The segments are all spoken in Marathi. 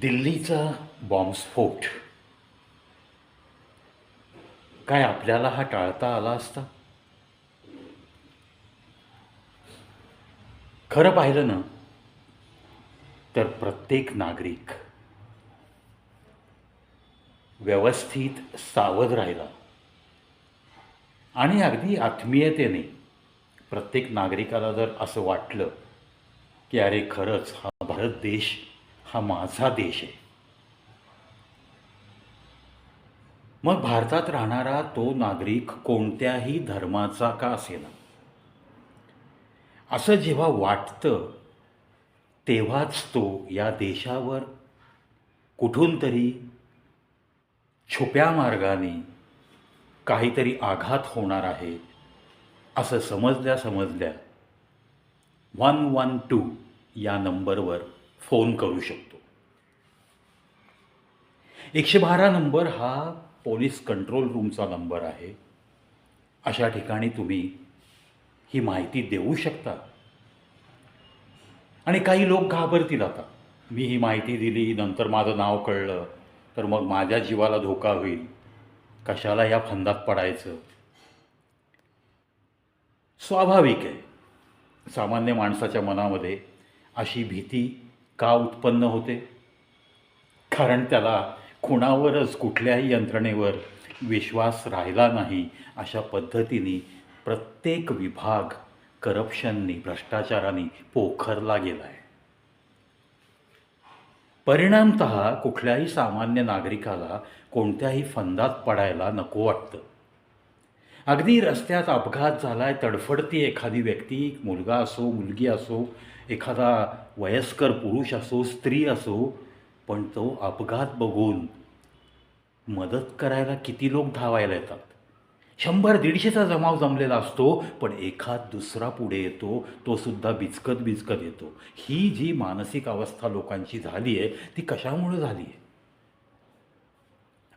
दिल्लीचा बॉम्बस्फोट काय आपल्याला हा टाळता आला असता? खरं पाहिलं ना तर प्रत्येक नागरिक व्यवस्थित सावध राहिला. आणि अगदी आत्मीयतेने प्रत्येक नागरिकाला जर असं वाटलं की अरे खरंच हा भारत देश हा माझा देश आहे. मग भारतात राहणारा तो नागरिक कोणत्याही धर्माचा का असेना? असं जेव्हा वाटतं तेव्हाच तो या देशावर कुठून तरी छुप्या मार्गाने काहीतरी आघात होणार आहे असं समजल्या समजल्या वन वन टू या नंबरवर फोन करू शकतो. एकशे बारा नंबर हा पोलीस कंट्रोल रूमचा नंबर आहे. अशा ठिकाणी तुम्ही ही माहिती देऊ शकता. आणि काही लोक घाबरतील आता मी ही माहिती दिली नंतर माझं नाव कळलं तर मग माझ्या जीवाला धोका होईल. कशाला या फंदात पडायचं? स्वाभाविक आहे. सामान्य माणसाच्या मनामध्ये अशी भीती का उत्पन्न होते? कारण त्याला कुणावरच कुठल्याही यंत्रणेवर विश्वास राहिला नाही अशा पद्धतीने प्रत्येक विभाग करप्शननी भ्रष्टाचाराने पोखरला गेला आहे परिणामत कुठल्याही सामान्य नागरिकाला कोणत्याही फंदात पडायला नको वाटतं. अगदी रस्त्यात अपघात झालाय तडफडती एखादी व्यक्ती मुलगा असो मुलगी असो एखादा वयस्कर पुरुष असो स्त्री असो पण तो अपघात बघून मदत करायला किती लोक धावायला येतात? शंभर दीडशेचा जमाव जमलेला असतो पण एखाद दुसरा पुढे येतो तो सुद्धा बिचकत बिचकत येतो. ही जी मानसिक अवस्था लोकांची झाली आहे ती कशामुळं झाली आहे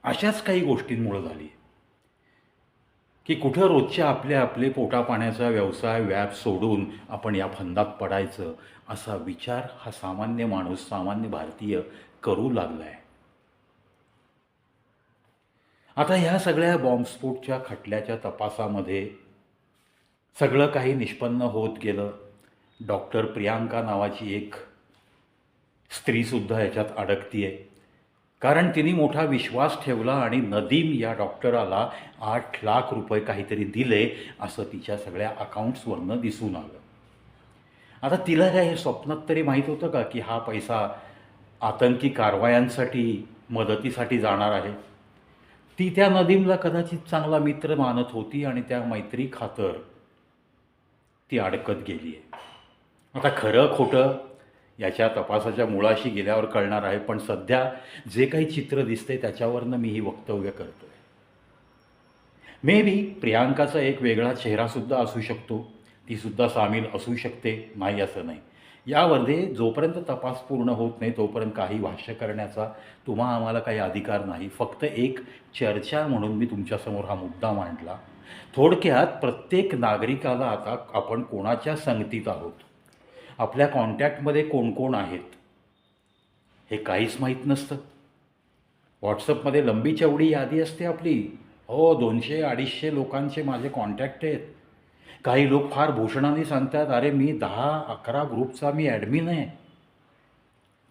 अशाच काही गोष्टींमुळं झाली आहे की कुठं रोजच्या आपल्या आपले पोटापाण्याचा व्यवसाय व्याप सोडून आपण या फंदात पडायचं असा विचार हा सामान्य माणूस सामान्य भारतीय करू लागला आहे आता ह्या सगळ्या बॉम्बस्फोटच्या खटल्याच्या तपासामध्ये सगळं काही निष्पन्न होत गेलं. डॉक्टर प्रियांका नावाची एक स्त्रीसुद्धा याच्यात अडकती आहे कारण तिने मोठा विश्वास ठेवला आणि नदीम या डॉक्टराला आठ लाख रुपये काहीतरी दिले असं तिच्या सगळ्या अकाउंट्सवरनं दिसून आलं. आता तिला काय हे स्वप्नात तरी माहीत होतं का की हा पैसा आतंकी कारवायांसाठी मदतीसाठी जाणार आहे? ती त्या नदीमला कदाचित चांगला मित्र मानत होती आणि त्या मैत्री खातर ती अडकत गेली आहे आता खरं खोटं याच्या तपासाच्या मुळाशी गेल्यावर कळणार आहे पण सध्या जे काही चित्र दिसते त्याच्यावरनं मी ही वक्तव्य करतो आहे मे बी प्रियांकाचा एक वेगळा चेहरासुद्धा असू शकतो तीसुद्धा सामील असू शकते नाही असं नाही. यामध्ये जोपर्यंत तपास पूर्ण होत नाही तोपर्यंत काही भाष्य करण्याचा तुम्हा आम्हाला काही अधिकार नाही. फक्त एक चर्चा म्हणून मी तुमच्यासमोर हा मुद्दा मांडला. थोडक्यात प्रत्येक नागरिकाला आता आपण कोणाच्या संगतीत आहोत? आपल्या कॉन्टॅक्टमध्ये कोण कोण आहेत? हे काहीच माहीत नसतं. व्हॉट्सअपमध्ये लंबी चवडी यादी असते आपली. हो दोनशे अडीचशे लोकांचे माझे कॉन्टॅक्ट आहेत. काही लोक फार भूषणाने सांगतात अरे मी दहा अकरा ग्रुपचा मी ॲडमिन आहे.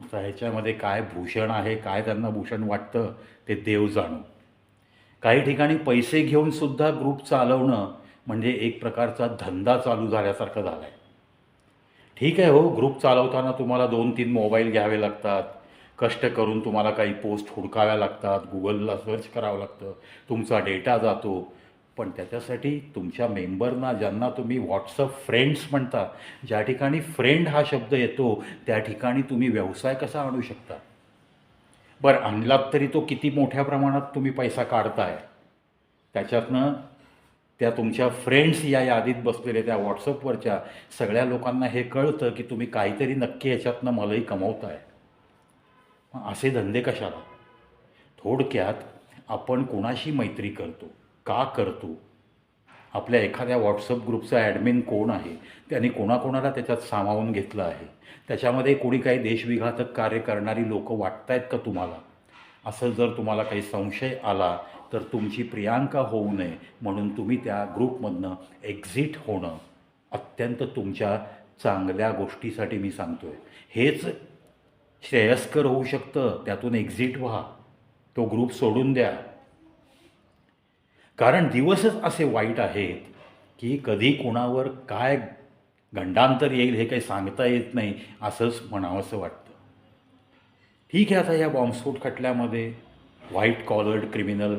आता ह्याच्यामध्ये काय भूषण आहे काय त्यांना भूषण वाटतं ते देव जाणो. काही ठिकाणी पैसे घेऊन सुद्धा ग्रुप चालवणं म्हणजे एक प्रकारचा धंदा चालू झाल्यासारखं झाला आहे ठीक आहे हो ग्रुप चालवताना तुम्हाला दोन तीन मोबाईल घ्यावे लागतात. कष्ट करून तुम्हाला काही पोस्ट हुडकाव्या लागतात. गुगलला सर्च करावं लागतं. तुमचा डेटा जातो. पण त्याच्यासाठी तुमच्या मेंबरना ज्यांना तुम्ही व्हॉट्सअप फ्रेंड्स म्हणता ज्या ठिकाणी फ्रेंड हा शब्द येतो त्या ठिकाणी तुम्ही व्यवसाय कसा आणू शकता? बरं आणलात तरी तो किती मोठ्या प्रमाणात तुम्ही पैसा काढताय? त्याच्यातनं त्या तुमच्या फ्रेंड्स या यादीत बसलेल्या त्या व्हॉट्सअपवरच्या सगळ्या लोकांना हे कळतं की तुम्ही काहीतरी नक्की याच्यातनं मलाही कमवताय. मग असे धंदे कशाला? थोडक्यात आपण कोणाशी मैत्री करतो? का करतो? आपल्या एखाद्या व्हॉट्सअप ग्रुपचा ॲडमिन कोण आहे? त्यांनी कोणाकोणाला त्याच्यात सामावून घेतलं आहे? त्याच्यामध्ये कोणी काही देशविघातक कार्य करणारी लोकं वाटत आहेत का तुम्हाला? असं जर तुम्हाला काही संशय आला तर तुमची प्रियांका होऊ नये म्हणून तुम्ही त्या ग्रुपमधनं एक्झिट होणं अत्यंत तुमच्या चांगल्या गोष्टीसाठी मी सांगतो आहे हेच श्रेयस्कर होऊ शकतं त्यातून एक्झिट व्हा. तो ग्रुप सोडून द्या. कारण दिवसच असे वाईट आहेत की कधी कोणावर काय गंडांतर येईल हे काही सांगता येत नाही असंच म्हणावंसं वाटतं. ठीक आहे आता या बॉम्बस्फोट खटल्यामध्ये. व्हाईट कॉलर्ड क्रिमिनल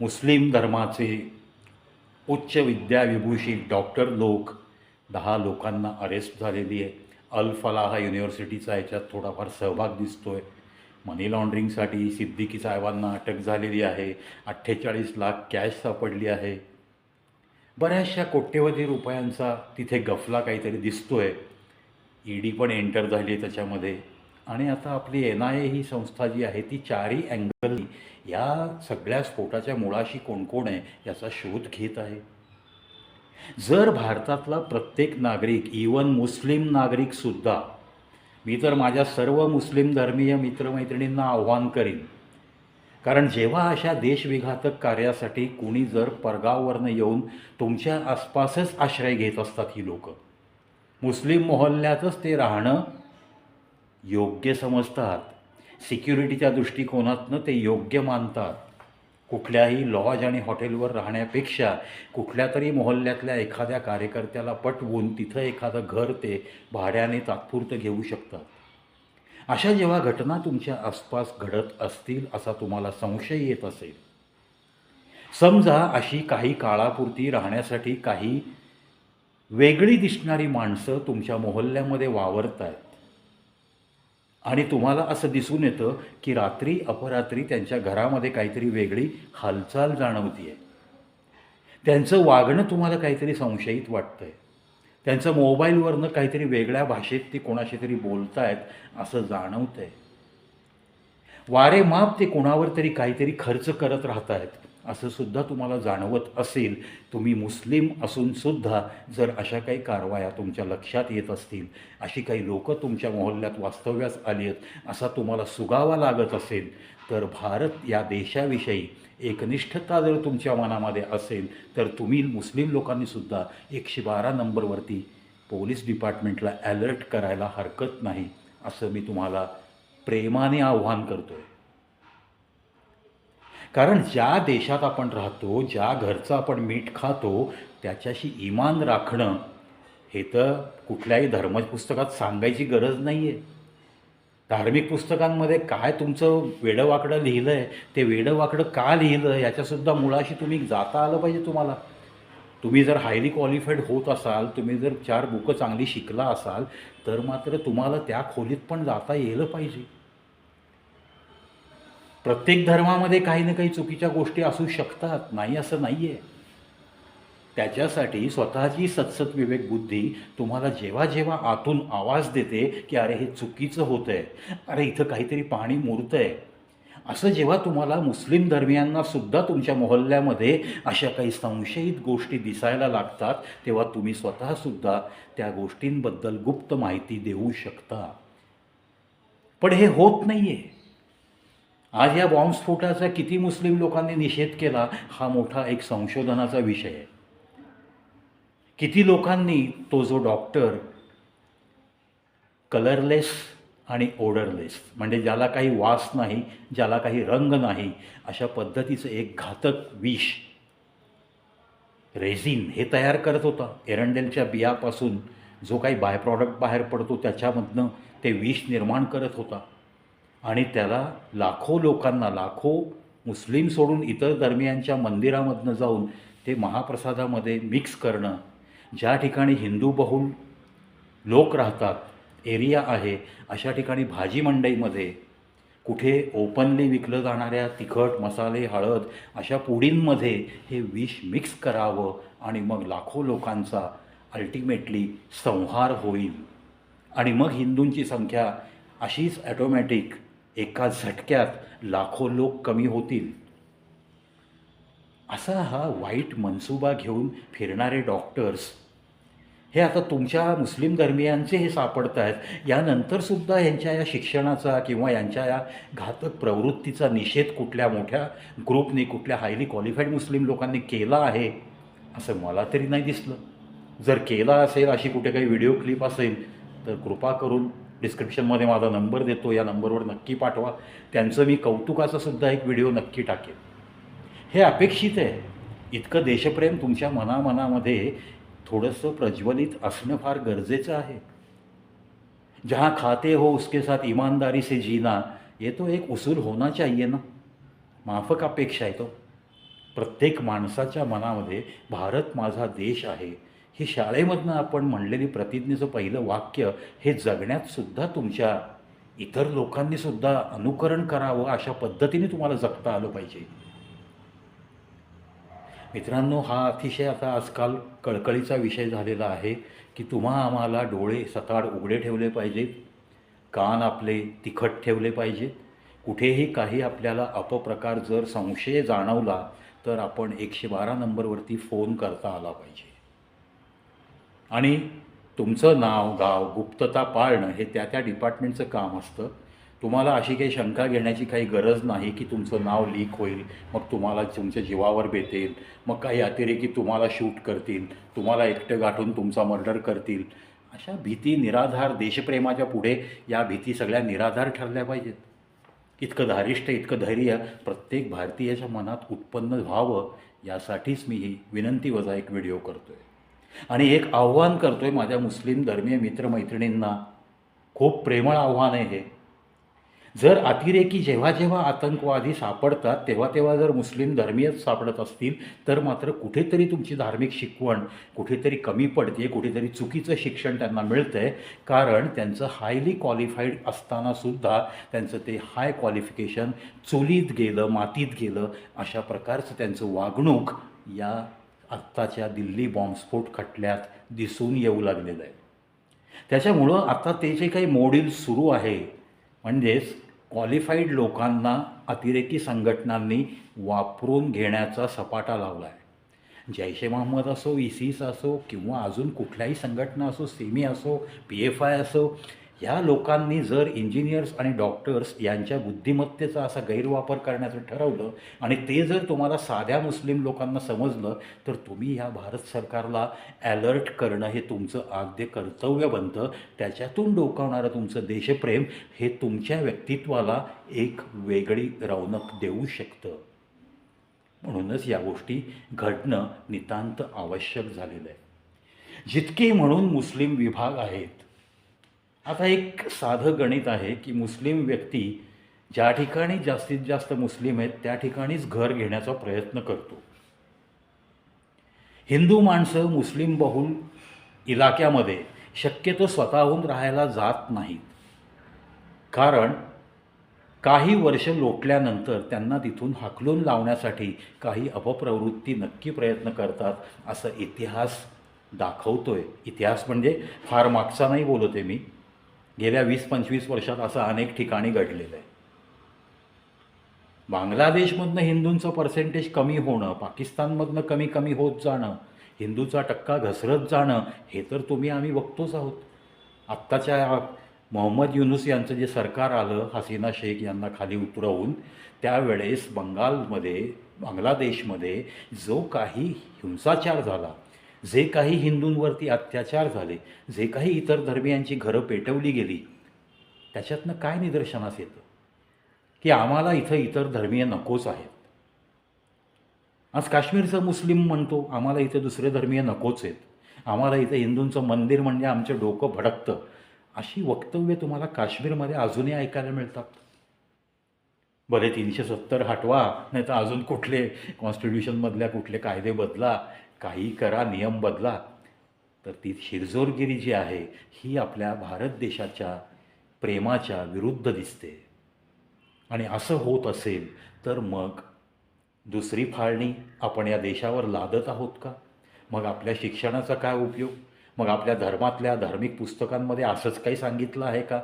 मुस्लिम धर्माचे उच्च विद्याविभूषित डॉक्टर लोक दहा लोकांना अरेस्ट झालेली आहे. अल फलाह युनिव्हर्सिटीचा याच्यात थोडाफार सहभाग दिसतो आहे मनी लॉन्ड्रिंगसाठी सिद्दीकी साहेबांना अटक झालेली आहे. अठ्ठेचाळीस लाख कॅश सापडली आहे. बऱ्याचशा कोट्यवधी रुपयांचा तिथे गफला काहीतरी दिसतो आहे ई ईडी पण एंटर झाली आहे त्याच्यामध्ये. आणि आता आपली एन आय ए ही संस्था जी आहे ती चारही अँगल या सगळ्या स्फोटाच्या मुळाशी कोण कोण आहे याचा शोध घेत आहे. जर भारतातला प्रत्येक नागरिक इवन मुस्लिम नागरिकसुद्धा मी तर माझ्या सर्व मुस्लिम धर्मीय मित्रमैत्रिणींना आव्हान करीन कारण जेव्हा अशा देशविघातक कार्यासाठी कुणी जर परगाववरनं येऊन तुमच्या आसपासच आश्रय घेत असतात ही लोक. मुस्लिम मोहल्ल्यातच ते राहणं योग्य समजतात. सिक्युरिटीच्या दृष्टिकोनातनं ते योग्य मानतात. कुठल्याही लॉज आणि हॉटेलवर राहण्यापेक्षा कुठल्या तरी मोहल्ल्यातल्या एखाद्या कार्यकर्त्याला पटवून तिथं एखादं घर ते भाड्याने तात्पुरतं घेऊ शकतात. अशा जेव्हा घटना तुमच्या आसपास घडत असतील असा तुम्हाला संशय येत असेल. समजा अशी काही काळापुरती राहण्यासाठी काही वेगळी दिसणारी माणसं तुमच्या मोहल्ल्यामध्ये वावरत आहेत आणि तुम्हाला असं दिसून येतं की रात्री अपरात्री त्यांच्या घरामध्ये काहीतरी वेगळी हालचाल जाणवती आहे त्यांचं वागणं तुम्हाला काहीतरी संशयित वाटतं आहे त्यांचं मोबाईलवरनं काहीतरी वेगळ्या भाषेत ते कोणाशी तरी बोलतायत असं जाणवतं आहे वारे माप ते कोणावर तरी काहीतरी खर्च करत राहत आहेत असं सुद्धा तुम्हाला जाणवत असेल तुम्ही मुस्लिम असूनसुद्धा जर अशा काही कारवाया तुमच्या लक्षात येत असतील अशी काही लोकं तुमच्या मोहल्ल्यात वास्तव्यास आली आहेत असा तुम्हाला सुगावा लागत असेल तर भारत या देशाविषयी एकनिष्ठता जर तुमच्या मनामध्ये असेल तर तुम्ही मुस्लिम लोकांनीसुद्धा एकशे बारा नंबरवरती पोलीस डिपार्टमेंटला ॲलर्ट करायला हरकत नाही असं मी तुम्हाला प्रेमाने आव्हान करतो आहे कारण ज्या देशात आपण राहतो ज्या घरचं आपण मीठ खातो त्याच्याशी इमान राखणं हे तर कुठल्याही धर्मपुस्तकात सांगायची गरज नाही आहे धार्मिक पुस्तकांमध्ये काय तुमचं वेडंवाकडं लिहिलं आहे ते वेडंवाकडं का लिहिलं याच्यासुद्धा मुळाशी तुम्ही जाता आलं पाहिजे तुम्हाला. तुम्ही जर हायली क्वालिफाईड होत असाल तुम्ही जर चार बुकं चांगली शिकला असाल तर मात्र तुम्हाला त्या खोलीत पण जाता येलं पाहिजे. प्रत्येक धर्मामध्ये काही ना काही चुकीच्या गोष्टी असू शकतात. नाही असं नाही आहे त्याच्यासाठी स्वतःची सत्सत विवेक बुद्धी तुम्हाला जेव्हा जेव्हा आतून आवाज देते की अरे हे चुकीचं होतं आहे अरे इथं काहीतरी पाणी मुरतं आहे असं जेव्हा तुम्हाला मुस्लिम धर्मियांना सुद्धा तुमच्या मोहल्ल्यामध्ये अशा काही संशयित गोष्टी दिसायला लागतात तेव्हा तुम्ही स्वतःसुद्धा त्या गोष्टींबद्दल गुप्त माहिती देऊ शकता. पण हे होत नाही आहे आज या बॉम्बस्फोटाचा किती मुस्लिम लोकांनी निषेध केला हा मोठा एक संशोधनाचा विषय आहे. किती लोकांनी तो जो डॉक्टर कलरलेस आणि ओडरलेस म्हणजे ज्याला काही वास नाही ज्याला काही रंग नाही अशा पद्धतीचं एक घातक विष रेझिन हे तयार करत होता. एरंडेलच्या बियापासून जो काही बाय प्रॉडक्ट बाहेर पडतो त्याच्यामधनं ते विष निर्माण करत होता. आणि त्याला लाखो लोकांना लाखो मुस्लिम सोडून इतर धर्मियांच्या मंदिरामधनं जाऊन ते महाप्रसादामध्ये मिक्स करणं. ज्या ठिकाणी हिंदू बहुल लोक राहतात एरिया आहे अशा ठिकाणी भाजी मंडईमध्ये कुठे ओपनली विकलं जाणाऱ्या तिखट मसाले हळद अशा पुडींमध्ये हे विष मिक्स करावं आणि मग लाखो लोकांचा अल्टिमेटली संहार होईल. आणि मग हिंदूंची संख्या अशीच ॲटोमॅटिक एका झटक्यात लाखो लोक कमी होतील. असा हा वाईट मनसुबा घेऊन फिरणारे डॉक्टर्स. हे आता तुमच्या मुस्लिम धर्मियांचे हे सापडत आहेत यानंतरसुद्धा यांच्या या शिक्षणाचा किंवा यांच्या या घातक प्रवृत्तीचा निषेध कुठल्या मोठ्या ग्रुपने कुठल्या हायली क्वालिफाईड मुस्लिम लोकांनी केला आहे असं मला तरी नाही दिसलं. जर केला असेल अशी कुठे काही व्हिडिओ क्लिप असेल तर कृपा करून डिस्क्रिप्शनमध्ये माझा नंबर देतो या नंबरवर नक्की पाठवा. त्यांचं मी कौतुकाचा सुद्धा एक व्हिडिओ नक्की टाकेन. हे अपेक्षित आहे. इतकं देशप्रेम तुमच्या मनामनामध्ये थोडंसं प्रज्वलित असणं फार गरजेचं आहे. जहाँ खाते हो उसके साथ ईमानदारी से जीना ये तो एक उसूल होना चाहिए ना. माफक अपेक्षा आहे तो. प्रत्येक माणसाच्या मनामध्ये भारत माझा देश आहे. ही शाळेमधनं आपण म्हणलेली प्रतिज्ञेचं पहिलं वाक्य हे जगण्यात सुद्धा तुमच्या इतर लोकांनी सुद्धा अनुकरण करावं अशा पद्धतीने तुम्हाला जगता आलं पाहिजे. मित्रांनो हा अतिशय आता आजकाल कळकळीचा विषय झालेला आहे की तुम्हा आम्हाला डोळे सताड उघडे ठेवले पाहिजेत कान आपले तिखट ठेवले पाहिजेत. कुठेही काही आपल्याला अपप्रकार जर संशय जाणवला तर आपण एकशे बारा नंबरवरती फोन करता आला पाहिजे. आणि तुमचं नाव गाव गुप्तता पाळणं हे त्या त्या डिपार्टमेंटचं काम असतं. तुम्हाला अशी काही शंका घेण्याची काही गरज नाही की तुमचं नाव लीक होईल मग तुम्हाला तुमच्या जीवावर बेतेल मग काही अतिरेकी तुम्हाला शूट करतील तुम्हाला एकटं गाठून तुमचा मर्डर करतील. अशा भीती निराधार देशप्रेमाच्या पुढे या भीती सगळ्या निराधार ठरल्या पाहिजेत. इतकं धारिष्ट इतकं धैर्य प्रत्येक भारतीयाच्या मनात उत्पन्न व्हावं यासाठीच मी ही विनंती वजा एक व्हिडिओ करतो आहे आणि एक आव्हान करतो आहे माझ्या मुस्लिम धर्मीय मित्रमैत्रिणींना. खूप प्रेमळ आव्हान आहे हे. जर अतिरेकी जेव्हा जेव्हा आतंकवादी सापडतात तेव्हा तेव्हा जर मुस्लिम धर्मीयच सापडत असतील तर मात्र कुठेतरी तुमची धार्मिक शिकवण कुठेतरी कमी पडते कुठेतरी चुकीचं शिक्षण त्यांना मिळतं आहे कारण त्यांचं हायली क्वालिफाईड असतानासुद्धा त्यांचं ते हाय क्वालिफिकेशन चुलीत गेलं मातीत गेलं अशा प्रकारचं त्यांचं वागणूक या आत्ताच्या दिल्ली बॉम्बस्फोट खटल्यात दिसून येऊ लागलेलं आहे. त्याच्यामुळं आता ते जे काही मॉड्यूल सुरू आहे म्हणजेच क्वालिफाईड लोकांना अतिरेकी संघटनांनी वापरून घेण्याचा सपाटा लावला आहे जैश ए मोहम्मद असो इसिस असो किंवा अजून कुठल्याही संघटना असो सेमी असो पी एफ आय असो ह्या लोकांनी जर इंजिनियर्स आणि डॉक्टर्स यांच्या बुद्धिमत्तेचा असा गैरवापर करण्याचं ठरवलं आणि ते जर तुम्हाला साध्या मुस्लिम लोकांना समजलं तर तुम्ही ह्या भारत सरकारला ॲलर्ट करणं हे तुमचं आद्य कर्तव्य बनतं. त्याच्यातून डोकावणारं तुमचं देशप्रेम हे तुमच्या व्यक्तित्वाला एक वेगळी रौनक देऊ शकतं. म्हणूनच या गोष्टी घडणं नितांत आवश्यक झालेलं आहे. जितके म्हणून मुस्लिम विभाग आहेत आता एक साधं गणित आहे की मुस्लिम व्यक्ती ज्या ठिकाणी जास्तीत जास्त मुस्लिम आहेत त्या ठिकाणीच घर घेण्याचा प्रयत्न करतो. हिंदू माणसं मुस्लिम बहुल इलाक्यामध्ये शक्यतो स्वतःहून राहायला जात नाहीत. कारण काही वर्ष लोटल्यानंतर त्यांना तिथून हाकलून लावण्यासाठी काही अपप्रवृत्ती नक्की प्रयत्न करतात असं इतिहास दाखवतोय. इतिहास म्हणजे फार मागचा नाही बोलते आहे मी. गेल्या वीस पंचवीस वर्षात असं अनेक ठिकाणी घडलेलं आहे. बांगलादेशमधनं हिंदूंचं पर्सेंटेज कमी होणं पाकिस्तानमधनं कमी कमी होत जाणं हिंदूचा टक्का घसरत जाणं हे तर तुम्ही आम्ही बघतोच आहोत. आत्ताच्या मोहम्मद युनुस यांचं जे सरकार आलं हसीना शेख यांना खाली उतरवून त्यावेळेस बंगालमध्ये बांगलादेशमध्ये जो काही हिंसाचार झाला जे काही हिंदूंवरती अत्याचार झाले जे काही इतर धर्मियांची घरं पेटवली गेली त्याच्यातनं काय निदर्शनास येतं? की आम्हाला इथं इतर धर्मीय नकोच आहेत. आज काश्मीरचं मुस्लिम म्हणतो आम्हाला इथे दुसरे धर्मीय नकोच आहेत. आम्हाला इथं हिंदूंचं मंदिर म्हणजे आमचं डोकं भडकतं. अशी वक्तव्य तुम्हाला काश्मीरमध्ये अजूनही ऐकायला मिळतात? बरे तीनशे सत्तर हटवा नाही तर अजून कुठले कॉन्स्टिट्यूशनमधल्या कुठले कायदे बदला काही करा नियम बदला. तर ती शिरजोरगिरी जी आहे ही आपल्या भारत देशाच्या प्रेमाच्या विरुद्ध दिसते. आणि असं होत असेल तर मग दुसरी फाळणी आपण या देशावर लादत आहोत का? मग आपल्या शिक्षणाचा काय उपयोग? मग आपल्या धर्मातल्या धार्मिक पुस्तकांमध्ये असंच काही सांगितलं आहे का?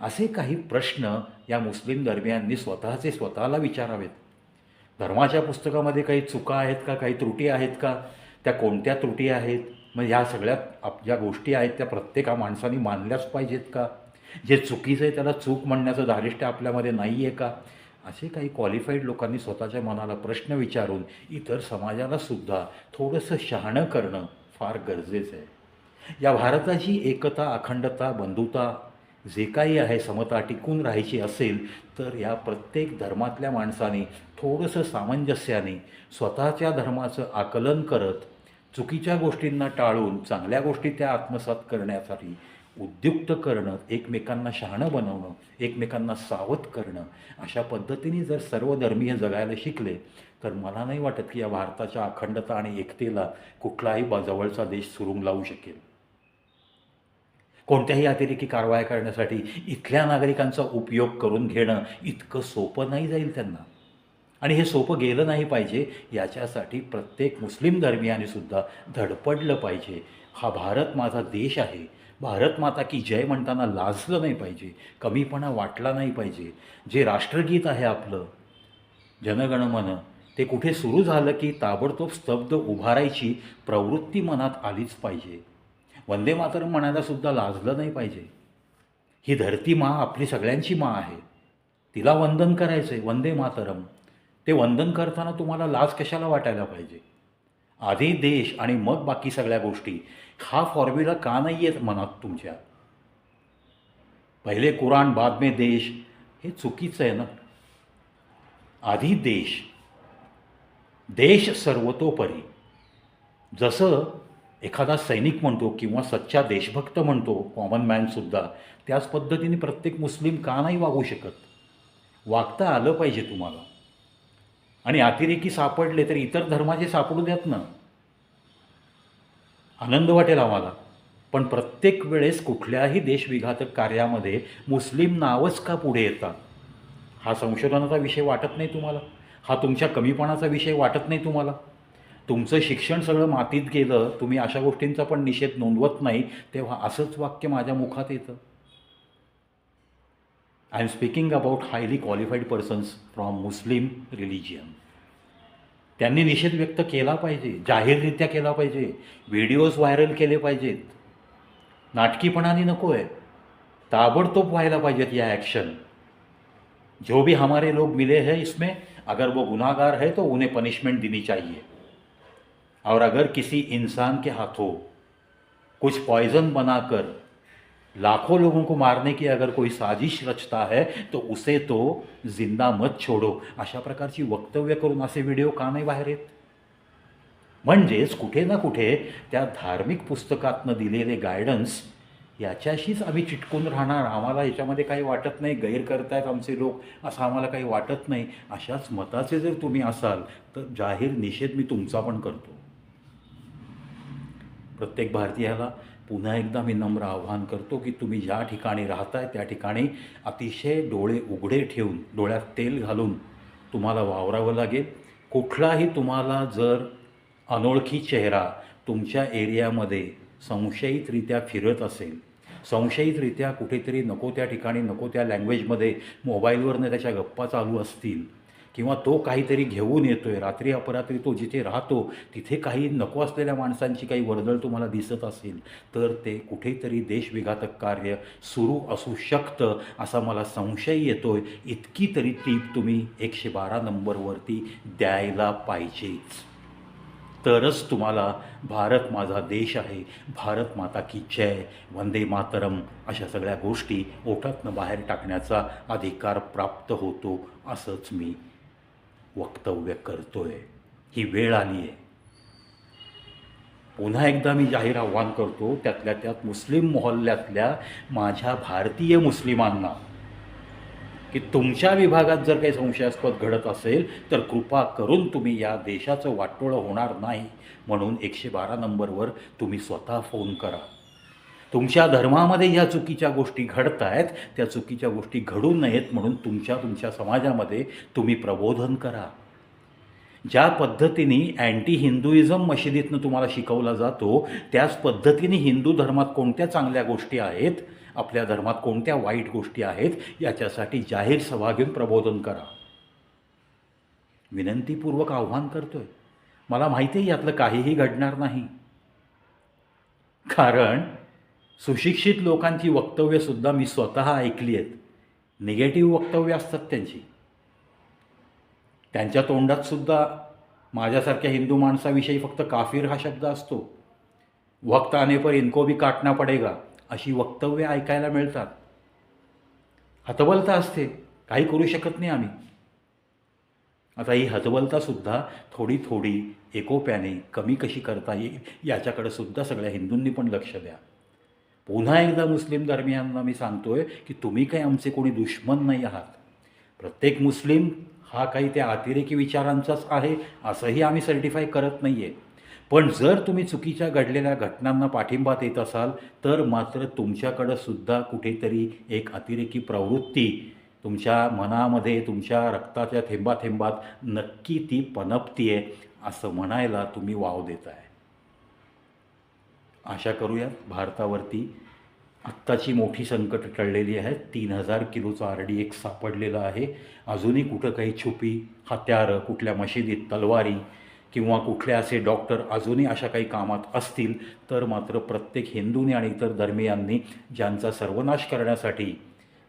असे काही प्रश्न या मुस्लिम धर्मियांनी स्वतःचे स्वतःला विचारावेत. धर्माच्या पुस्तकामध्ये काही चुका आहेत का? काही त्रुटी आहेत का? त्या कोणत्या त्रुटी आहेत? मग ह्या सगळ्या आप ज्या गोष्टी आहेत त्या प्रत्येका माणसाने मानल्याच पाहिजेत का? जे चुकीचं आहे त्याला चूक म्हणण्याचं धारिष्ट्य आपल्यामध्ये नाही आहे का? असे काही क्वालिफाईड लोकांनी स्वतःच्या मनाला प्रश्न विचारून इतर समाजाला सुद्धा थोडंसं शहाणं करणं फार गरजेचं आहे. या भारताची एकता अखंडता बंधुता जे काही आहे समता टिकून राहायची असेल तर या प्रत्येक धर्मातल्या माणसाने थोडंसं सामंजस्याने स्वतःच्या धर्माचं आकलन करत चुकीच्या गोष्टींना टाळून चांगल्या गोष्टी त्या आत्मसात करण्यासाठी उद्युक्त करणं एकमेकांना शहाणं बनवणं एकमेकांना सावध करणं अशा पद्धतीने जर सर्व धर्मीय जगायला शिकले तर मला नाही वाटत की या भारताच्या अखंडता आणि एकतेला कुठलाही जवळचा देश सुरुंग लावू शकेल. कोणत्याही अतिरेकी कारवाया करण्यासाठी इथल्या नागरिकांचा उपयोग करून घेणं इतकं सोपं नाही जाईल त्यांना. आणि हे सोपं गेलं नाही पाहिजे. याच्यासाठी प्रत्येक मुस्लिम धर्मियाने सुद्धा धडपडलं पाहिजे. हा भारत माझा देश आहे. भारत माता की जय म्हणताना लाजलं नाही पाहिजे. कमीपणा वाटला नाही पाहिजे. जे राष्ट्रगीत आहे आपलं जनगणमन ते कुठे सुरू झालं की ताबडतोब स्तब्ध उभारायची प्रवृत्ती मनात आलीच पाहिजे. वंदे मातरम म्हणायला सुद्धा लाजलं नाही पाहिजे. ही धरती मा आपली सगळ्यांची मा आहे. तिला वंदन करायचं आहे वंदे मातरम. ते वंदन करताना तुम्हाला लाज कशाला वाटायला पाहिजे? आधी देश आणि मग बाकी सगळ्या गोष्टी हा फॉर्म्युला का नाही आहेत मनात तुमच्या पहिले कुराण बाद में देश हे चुकीचं आहे ना? आधी देश. देश सर्वतोपरी. जसं एखादा सैनिक म्हणतो किंवा सच्चा देशभक्त म्हणतो कॉमन मॅनसुद्धा त्याच पद्धतीने प्रत्येक मुस्लिम का नाही वागू शकत? वागता आलं पाहिजे तुम्हाला. आणि अतिरेकी सापडले तर इतर धर्माचे सापडू द्यात ना. आनंद वाटेल आम्हाला. पण प्रत्येक वेळेस कुठल्याही देशविघातक कार्यामध्ये मुस्लिम नावच का पुढे येतात? हा संशोधनाचा विषय वाटत नाही तुम्हाला? हा तुमच्या कमीपणाचा विषय वाटत नाही तुम्हाला? तुमचं शिक्षण सगळं मातीत गेलं तुम्ही अशा गोष्टींचा पण निषेध नोंदवत नाही तेव्हा असंच वाक्य माझ्या मुखात येतं. I am speaking about highly qualified persons from Muslim religion त्यांनी निषेध व्यक्त केला पाहिजे जाहीररित्या केला पाहिजे व्हिडिओज व्हायरल केले पाहिजेत. नाटकीपणाने नको आहे ताबडतोब व्हायला पाहिजेत या ॲक्शन जो भी हमारे लोग मिले हैं इसमें अगर वो गुनाहगार है तो उन्हें पनिशमेंट देनी चाहिए। और अगर किसी इंसान के हाथों कुछ पॉइजन बनाकर लाखों लोगों को मारने की अगर कोई साजिश रचता है तो उसे तो जिंदा मत छोडो। अशा प्रकारची वक्तव्य करून असे व्हिडिओ का नाही बाहेर येत? म्हणजेच कुठे ना कुठे त्या धार्मिक पुस्तकातनं दिलेले गायडन्स याच्याशीच आम्ही चिटकून राहणार. आम्हाला याच्यामध्ये काही वाटत नाही गैर करतायत आमचे लोक असं आम्हाला काही वाटत नाही. अशाच मताचे जर तुम्ही असाल तर जाहीर निषेध मी तुमचा पण करतो. प्रत्येक भारतीयाला पुन्हा एकदा मी नम्र आव्हान करतो की तुम्ही ज्या ठिकाणी राहताय त्या ठिकाणी अतिशय डोळे उघडे ठेवून डोळ्यात तेल घालून तुम्हाला वावरावं लागेल. कुठलाही तुम्हाला जर अनोळखी चेहरा तुमच्या एरियामध्ये संशयितरित्या फिरत असेल संशयितरित्या कुठेतरी नको त्या ठिकाणी नको त्या लँग्वेजमध्ये मोबाईलवरनं त्याच्या गप्पा चालू असतील किंवा तो काहीतरी घेऊन येतो आहे रात्री अपरात्री तो जिथे राहतो तिथे काही नको असलेल्या माणसांची काही वर्दळ तुम्हाला दिसत असेल तर ते कुठेतरी देशविघातक कार्य सुरू असू शकतं असा मला संशय येतो आहे इतकी तरी टीप तुम्ही एकशे बारा नंबरवरती द्यायला पाहिजेच. तरच तुम्हाला भारत माझा देश आहे भारत माता की जय वंदे मातरम अशा सगळ्या गोष्टी ओठातनं बाहेर टाकण्याचा अधिकार प्राप्त होतो असंच मी वक्तव्य करतोय. ही वेळ आली आहे. पुन्हा एकदा मी जाहीर आव्हान करतो त्यातल्या त्यात मुस्लिम मोहल्ल्यातल्या माझ्या भारतीय मुस्लिमांना की तुमच्या विभागात जर काही संशयास्पद घडत असेल तर कृपा करून तुम्ही या देशाचं वाटोळं होणार नाही. म्हणून एकशे बारा नंबरवर तुम्ही स्वतः फोन करा. तुमच्या धर्मामध्ये ज्या चुकीच्या गोष्टी घडत आहेत त्या चुकीच्या गोष्टी घडू नयेत म्हणून तुमच्या तुमच्या समाजामध्ये तुम्ही प्रबोधन करा. ज्या पद्धतीने अँटी हिंदुइझम मशिदीतनं तुम्हाला शिकवला जातो त्याच पद्धतीने हिंदू धर्मात कोणत्या चांगल्या गोष्टी आहेत आपल्या धर्मात कोणत्या वाईट गोष्टी आहेत याच्यासाठी जाहीर सभा घेऊन प्रबोधन करा. विनंतीपूर्वक आव्हान करतोय. मला माहिती आहे यातलं काहीही घडणार नाही. कारण सुशिक्षित लोकांची वक्तव्यसुद्धा मी स्वतः ऐकली आहेत. निगेटिव्ह वक्तव्य असतात त्यांची. त्यांच्या तोंडातसुद्धा माझ्यासारख्या हिंदू माणसाविषयी फक्त काफीर हा शब्द असतो. वक्त आने पर इनको भी काटना पडेगा अशी वक्तव्य ऐकायला मिळतात. हतबलता असते काही करू शकत नाही आम्ही. आता ही हतबलतासुद्धा थोडी थोडी एकोप्याने कमी कशी करता येईल याच्याकडे सुद्धा सगळ्या हिंदूंनी पण लक्ष द्या. पुन्हा एकदा मुस्लिम धर्मियांना मी सांगतो आहे की तुम्ही काही आमचे कोणी दुश्मन नाही आहात. प्रत्येक मुस्लिम हा काही त्या अतिरेकी विचारांचाच आहे असंही आम्ही सर्टिफाय करत नाही आहे पण जर तुम्ही चुकीच्या घडलेल्या घटनांना पाठिंबा देत असाल तर मात्र तुमच्याकडं सुद्धा कुठेतरी एक अतिरेकी प्रवृत्ती तुमच्या मनामध्ये तुमच्या रक्ताच्या थेंबाथेंबात नक्की ती पनपती आहे असं म्हणायला तुम्ही वाव देत आहे आशा करूयात भारतावरती आत्ताची मोठी संकट टळलेली आहेत तीन हजार किलोचा आर डी एक सापडलेला आहे. अजूनही कुठं काही छुपी हत्यारं कुठल्या मशिदीत तलवारी किंवा कुठले असे डॉक्टर अजूनही अशा काही कामात असतील तर मात्र प्रत्येक हिंदूने आणि इतर धर्मियांनी ज्यांचा सर्वनाश करण्यासाठी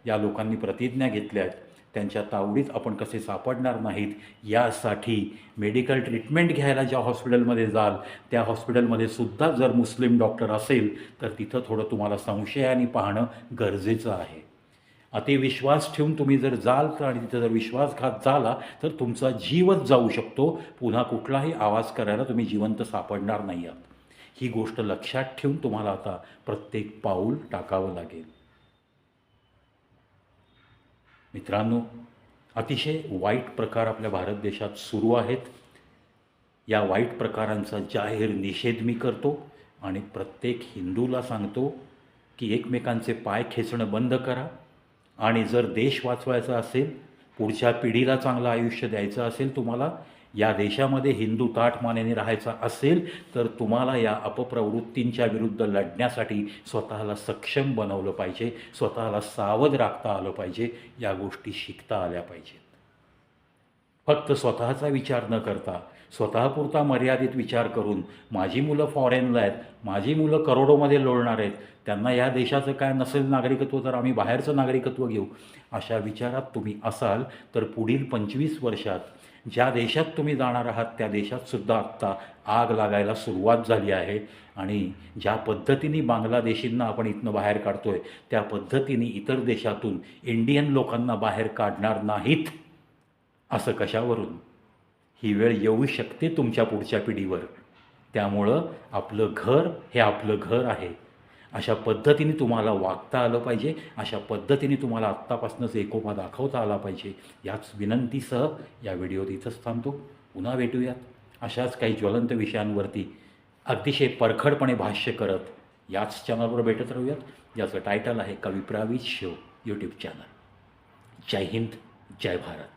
या लोकांनी प्रतिज्ञा घेतल्या आहेत त्यांच्या तावडीत आपण कसे सापडणार नाहीत यासाठी मेडिकल ट्रीटमेंट घ्यायला ज्या हॉस्पिटलमध्ये जाल त्या हॉस्पिटलमध्ये सुद्धा जर मुस्लिम डॉक्टर असेल तर तिथं थोडं तुम्हाला संशयाने पाहणं गरजेचं आहे. अति विश्वास ठेवून तुम्ही जर जाल तर आणि तिथं जर विश्वासघात झाला तर तुमचा जीवच जाऊ शकतो. पुन्हा कुठलाही आवाज करायला तुम्ही जिवंत सापडणार नाही आहात. ही गोष्ट लक्षात ठेवून तुम्हाला आता प्रत्येक पाऊल टाकावं लागेल. मित्रांनो अतिशय वाईट प्रकार आपल्या भारत देशात सुरू आहेत. या वाईट प्रकारांचा जाहीर निषेध मी करतो आणि प्रत्येक हिंदूला सांगतो की एकमेकांचे पाय खेचणं बंद करा आणि जर देश वाचवायचा असेल पुढच्या पिढीला चांगलं आयुष्य द्यायचं असेल तुम्हाला या देशामध्ये हिंदू ताठमानेने राहायचा असेल तर तुम्हाला या अपप्रवृत्तींच्या विरुद्ध लढण्यासाठी स्वतःला सक्षम बनवलं पाहिजे स्वतःला सावध राखता आलं पाहिजे या गोष्टी शिकता आल्या पाहिजेत. फक्त स्वतःचा विचार न करता स्वतःपुरता मर्यादित विचार करून माझी मुलं फॉरेनला आहेत माझी मुलं करोडोमध्ये लोळणार आहेत त्यांना या देशाचं काय नसेल नागरिकत्व तर आम्ही बाहेरचं नागरिकत्व घेऊ अशा विचारात तुम्ही असाल तर पुढील पंचवीस वर्षात ज्या देशात तुम्ही जाणार आहात त्या देशातसुद्धा आत्ता आग लागायला सुरुवात झाली आहे. आणि ज्या पद्धतीने बांगलादेशींना आपण इथनं बाहेर काढतो आहे त्या पद्धतीने इतर देशातून इंडियन लोकांना बाहेर काढणार नाहीत असं कशावरून? ही वेळ येऊ शकते तुमच्या पुढच्या पिढीवर. त्यामुळं आपलं घर हे आपलं घर आहे. अशा पद्धतीने तुम्हाला वागता आलं पाहिजे अशा पद्धतीने तुम्हाला आत्तापासूनच एकोपा दाखवता आला पाहिजे. याच विनंतीसह या व्हिडिओत इथंच थांबतो. पुन्हा भेटूयात. अशाच काही ज्वलंत विषयांवरती अतिशय परखडपणे भाष्य करत याच चॅनलवर भेटत राहूयात. याचं टायटल आहे कविप्रावी शो यूट्यूब चॅनल जय हिंद जय भारत.